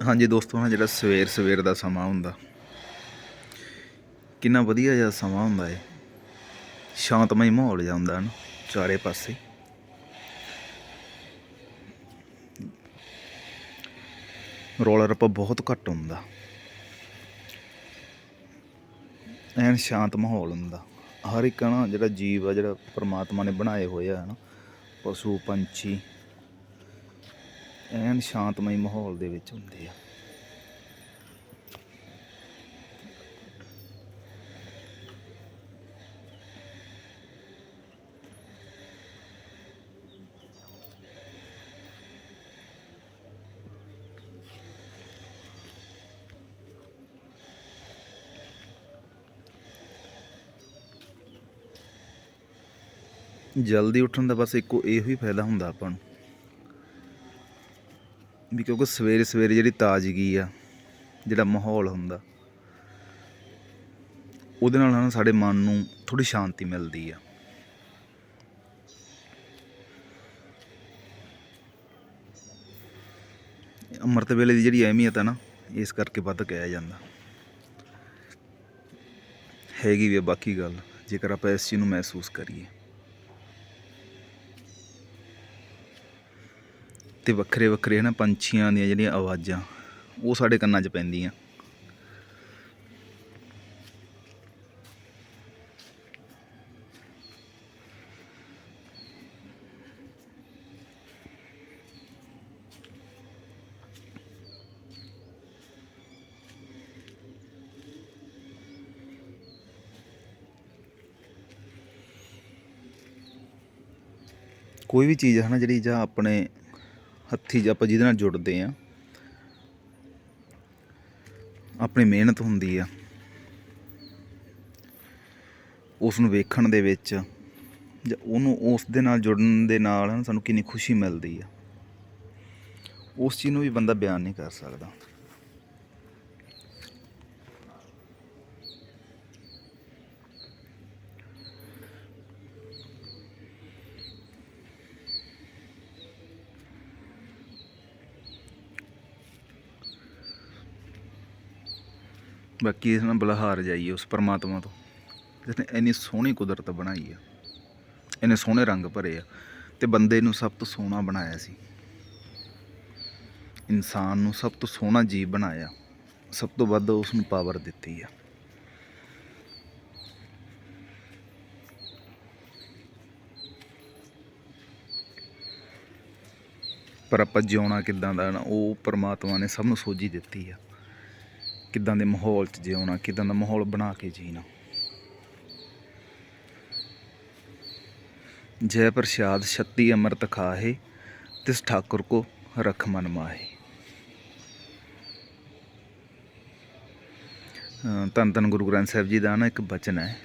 ਹਾਂਜੀ ਦੋਸਤੋ ਹਾਂ ਜਿਹੜਾ ਸਵੇਰ ਸਵੇਰ ਦਾ ਸਮਾਂ ਹੁੰਦਾ, ਕਿੰਨਾ ਵਧੀਆ ਜਿਹਾ ਸਮਾਂ ਹੁੰਦਾ ਹੈ ਸ਼ਾਂਤਮਈ ਮਾਹੌਲ ਜਿਹਾ ਹੁੰਦਾ ਨਾ ਚਾਰੇ ਪਾਸੇ। ਰੌਲਾ ਰੱਪਾ ਬਹੁਤ ਘੱਟ ਹੁੰਦਾ। ਐਨ ਸ਼ਾਂਤ ਮਾਹੌਲ ਹੁੰਦਾ। ਹਰ ਇੱਕ ਨਾ ਜਿਹੜਾ ਜੀਵ ਆ, ਜਿਹੜਾ ਪਰਮਾਤਮਾ ਨੇ ਬਣਾਏ ਹੋਏ ਆ ਨਾ ਪਸ਼ੂ, ਪੰਛੀ ਐਨ ਸ਼ਾਂਤਮਈ ਮਾਹੌਲ ਦੇ ਵਿੱਚ ਹੁੰਦੇ ਆ। ਜਲਦੀ ਉੱਠਣ ਦਾ ਬਸ ਇੱਕੋ ਇਹੋ ਹੀ ਫਾਇਦਾ ਹੁੰਦਾ ਆਪਾਂ ਨੂੰ। ਵੀ ਕਿਉਂਕਿ ਸਵੇਰੇ ਸਵੇਰੇ ਜਿਹੜੀ ਤਾਜ਼ਗੀ ਆ, ਜਿਹੜਾ ਮਾਹੌਲ ਹੁੰਦਾ, ਉਹਦੇ ਨਾਲ ਨਾ ਸਾਡੇ ਮਨ ਨੂੰ ਥੋੜੀ ਸ਼ਾਂਤੀ ਮਿਲਦੀ ਆ। ਅੰਮ੍ਰਿਤ ਵੇਲੇ ਦੀ ਜਿਹੜੀ ਅਹਿਮੀਅਤ ਆ ਨਾ, ਇਸ ਕਰਕੇ ਵੱਧ ਕਿਹਾ ਜਾਂਦਾ। ਹੈਗੀ ਵੀ ਆ ਬਾਕੀ ਗੱਲ, ਜੇਕਰ ਆਪਾਂ ਇਸ ਚੀਜ਼ ਨੂੰ ਮਹਿਸੂਸ ਕਰੀਏ। ਅਤੇ ਵੱਖਰੇ ਵੱਖਰੇ ਨਾ ਪੰਛੀਆਂ ਦੀਆਂ ਜਿਹੜੀਆਂ ਆਵਾਜ਼ਾਂ, ਉਹ ਸਾਡੇ ਕੰਨਾਂ 'ਚ ਪੈਂਦੀਆਂ। ਕੋਈ ਵੀ ਚੀਜ਼ ਹੈ ਨਾ ਜਿਹੜੀ ਜਾਂ ਆਪਣੇ ਹੱਥੀ ਜਾਂ ਆਪਾਂ ਜਿਹਦੇ ਨਾਲ ਜੁੜਦੇ ਆ, ਆਪਣੀ ਮਿਹਨਤ ਹੁੰਦੀ ਆ ਉਸ ਨੂੰ ਵੇਖਣ ਦੇ ਵਿੱਚ ਜਾਂ ਉਹਨੂੰ ਉਸ ਦੇ ਨਾਲ ਜੁੜਨ ਦੇ ਨਾਲ ਸਾਨੂੰ ਕਿੰਨੀ ਖੁਸ਼ੀ ਮਿਲਦੀ ਆ। ਉਸ ਚੀਜ਼ ਨੂੰ ਵੀ ਬੰਦਾ ਬਿਆਨ ਨਹੀਂ ਕਰ ਸਕਦਾ। ਬਾਕੀ ਇਸ ਨਾਲ ਬਲਹਾਰ ਜਾਈਏ ਉਸ ਪਰਮਾਤਮਾ ਤੋਂ। ਜਿਸਨੇ ਇੰਨੀ ਸੋਹਣੀ ਕੁਦਰਤ ਬਣਾਈ ਆ, ਇੰਨੇ ਸੋਹਣੇ ਰੰਗ ਭਰੇ ਆ ਤੇ ਬੰਦੇ ਨੂੰ ਸਭ ਤੋਂ ਸੋਹਣਾ ਬਣਾਇਆ ਸੀ। ਇਨਸਾਨ ਨੂੰ ਸਭ ਤੋਂ ਸੋਹਣਾ ਜੀਵ ਬਣਾਇਆ, ਸਭ ਤੋਂ ਵੱਧ ਉਸ ਨੂੰ ਪਾਵਰ ਦਿੱਤੀ ਆ। ਪਰ ਆਪਾਂ ਜਿਉਣਾ ਕਿੱਦਾਂ ਦਾ ਨਾ, ਉਹ ਪਰਮਾਤਮਾ ਨੇ ਸਭ ਨੂੰ ਸੋਝੀ ਦਿੱਤੀ ਆ। ਕਿੱਦਾਂ ਦੇ ਮਾਹੌਲ 'ਚ ਜਿਉਣਾ, ਕਿੱਦਾਂ ਦਾ ਮਾਹੌਲ ਬਣਾ ਕੇ ਜੀਣਾ। ਜੈ ਪ੍ਰਸ਼ਾਦ ਛੱਤੀ ਅੰਮ੍ਰਿਤ ਖਾਹੇ, ਤਿਸ ਠਾਕੁਰ ਕੋ ਰਖ ਮਨ ਮਾਹੇ। ਧੰਨ ਧੰਨ ਗੁਰੂ ਗ੍ਰੰਥ ਸਾਹਿਬ ਜੀ ਦਾ ਨਾ ਇੱਕ ਬਚਨ ਹੈ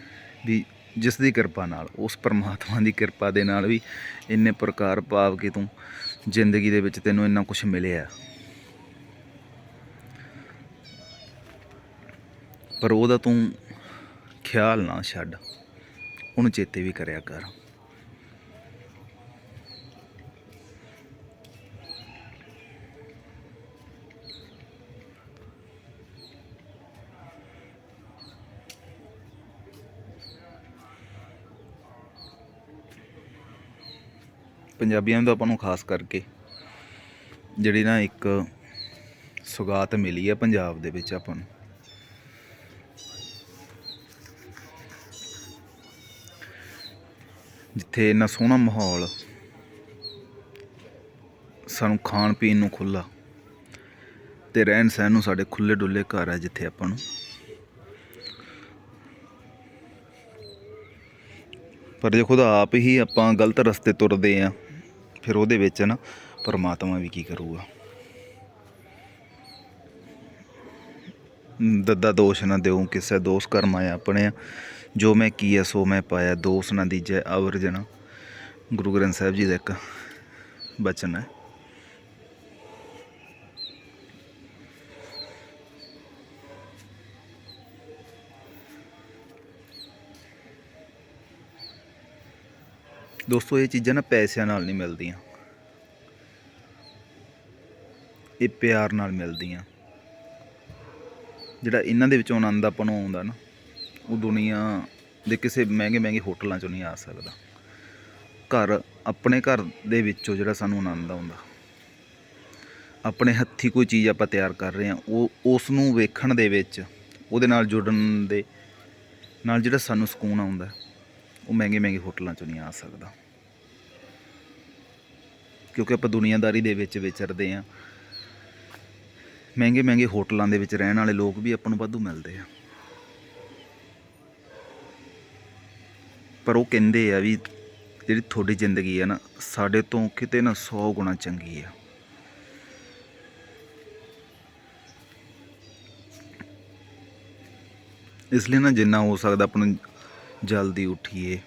ਵੀ ਜਿਸ ਦੀ ਕਿਰਪਾ ਨਾਲ, ਉਸ ਪਰਮਾਤਮਾ ਦੀ ਕਿਰਪਾ ਦੇ ਨਾਲ ਵੀ ਇੰਨੇ ਪ੍ਰਕਾਰ ਪਾਵ ਕਿ ਤੂੰ ਜ਼ਿੰਦਗੀ ਦੇ ਵਿੱਚ ਤੈਨੂੰ ਇੰਨਾ ਕੁਝ ਮਿਲਿਆ। ਪਰ ਉਹਦਾ ਤੂੰ ਖਿਆਲ ਨਾ ਛੱਡ। ਉਹਨੂੰ ਚੇਤੇ ਵੀ ਕਰਿਆ ਕਰ। ਪੰਜਾਬੀਆਂ ਨੂੰ ਆਪਾਂ ਨੂੰ ਖਾਸ ਕਰਕੇ ਜਿਹੜੀ ਨਾ ਇੱਕ ਸੁਗਾਤ ਮਿਲੀ ਹੈ ਪੰਜਾਬ ਦੇ ਵਿੱਚ ਆਪਾਂ ਨੂੰ। ਜਿੱਥੇ ਇੰਨਾ ਸੋਹਣਾ ਮਾਹੌਲ ਸਾਨੂੰ ਖਾਣ ਪੀਣ ਨੂੰ ਖੁੱਲਾ ਤੇ ਰਹਿਣ ਸਹਿਣ ਨੂੰ ਸਾਡੇ ਖੁੱਲੇ ਡੁੱਲੇ ਘਰ ਆ ਜਿੱਥੇ ਆਪਾਂ ਨੂੰ। ਪਰ ਜੇ ਖੁਦ ਆਪ ਹੀ ਆਪਾਂ ਗਲਤ ਰਸਤੇ ਤੁਰਦੇ ਆ, ਫਿਰ ਉਹਦੇ ਵਿੱਚ ਨਾ ਪਰਮਾਤਮਾ ਵੀ ਕੀ ਕਰੂਗਾ। ਦੱਦਾ ਦੋਸ਼ ਨਾ ਦਿਉ, ਕਿਸੇ ਦੋਸ ਕਰਮਾਇਆ ਆਪਣੇ ਜੋ ਮੈਂ ਕੀਆ, ਸੋ ਮੈਂ ਪਾਇਆ। ਦੋਸ ਨਾ ਦੀਜੈ ਅਵਰਜਨ ਗੁਰੂ ਗ੍ਰੰਥ ਸਾਹਿਬ ਜੀ ਦਾ ਇੱਕ ਬਚਨ ਹੈ। ਦੋਸਤੋ, ਇਹ ਚੀਜ਼ਾਂ ਨਾ ਪੈਸਿਆਂ ਨਾਲ ਨਹੀਂ ਮਿਲਦੀਆਂ। ਇਹ ਪਿਆਰ ਨਾਲ ਮਿਲਦੀਆਂ। ਜਿਹੜਾ ਇਹਨਾਂ ਦੇ ਵਿੱਚੋਂ ਆਨੰਦ ਆਪਾਂ ਨੂੰ ਆਉਂਦਾ ਨਾ, ਉਹ ਦੁਨੀਆ ਦੇ ਕਿਸੇ ਮਹਿੰਗੇ ਮਹਿੰਗੇ ਹੋਟਲਾਂ 'ਚੋਂ ਨਹੀਂ ਆ ਸਕਦਾ। ਘਰ ਆਪਣੇ ਘਰ ਦੇ ਵਿੱਚੋਂ ਜਿਹੜਾ ਸਾਨੂੰ ਆਨੰਦ ਆਉਂਦਾ। ਆਪਣੇ ਹੱਥੀ ਕੋਈ ਚੀਜ਼ ਆਪਾਂ ਤਿਆਰ ਕਰ ਰਹੇ ਹਾਂ, ਉਹ ਉਸ ਨੂੰ ਵੇਖਣ ਦੇ ਵਿੱਚ, ਉਹਦੇ ਨਾਲ ਜੁੜਨ ਦੇ ਨਾਲ ਜਿਹੜਾ ਸਾਨੂੰ ਸਕੂਨ ਆਉਂਦਾ, ਉਹ ਮਹਿੰਗੇ ਮਹਿੰਗੇ ਹੋਟਲਾਂ 'ਚੋਂ ਨਹੀਂ ਆ ਸਕਦਾ। ਕਿਉਂਕਿ ਆਪਾਂ ਦੁਨੀਆਦਾਰੀ ਦੇ ਵਿੱਚ ਵਿਚਰਦੇ ਹਾਂ ਮਹਿੰਗੇ ਮਹਿੰਗੇ ਹੋਟਲਾਂ ਦੇ ਵਿੱਚ ਰਹਿਣ ਵਾਲੇ ਲੋਕ ਵੀ ਆਪਾਂ ਨੂੰ ਵਾਧੂ ਮਿਲਦੇ ਆ। ਪਰ ਉਹ ਕਹਿੰਦੇ ਆ ਵੀ ਜਿਹੜੀ ਤੁਹਾਡੀ ਜ਼ਿੰਦਗੀ ਆ ਨਾ, ਸਾਡੇ ਤੋਂ ਕਿਤੇ ਨਾ 100 ਗੁਣਾ ਚੰਗੀ ਆ। ਇਸ ਲਈ ਨਾ ਜਿੰਨਾ ਹੋ ਸਕਦਾ ਆਪਾਂ ਨੂੰ ਜਲਦੀ ਉੱਠੀਏ,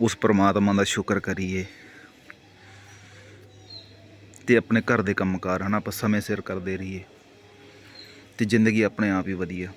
ਉਸ ਪ੍ਰਮਾਤਮਾ ਦਾ ਸ਼ੁਕਰ ਕਰੀਏ ਤੇ ਆਪਣੇ ਘਰ ਦੇ ਕੰਮਕਾਰ ਹਨਾ, ਆਪਾਂ ਸਮੇਂ ਸਿਰ ਕਰਦੇ ਰਹੀਏ। ਤੇ ਜ਼ਿੰਦਗੀ ਆਪਣੇ ਆਪ ਹੀ ਵਧੀਆ।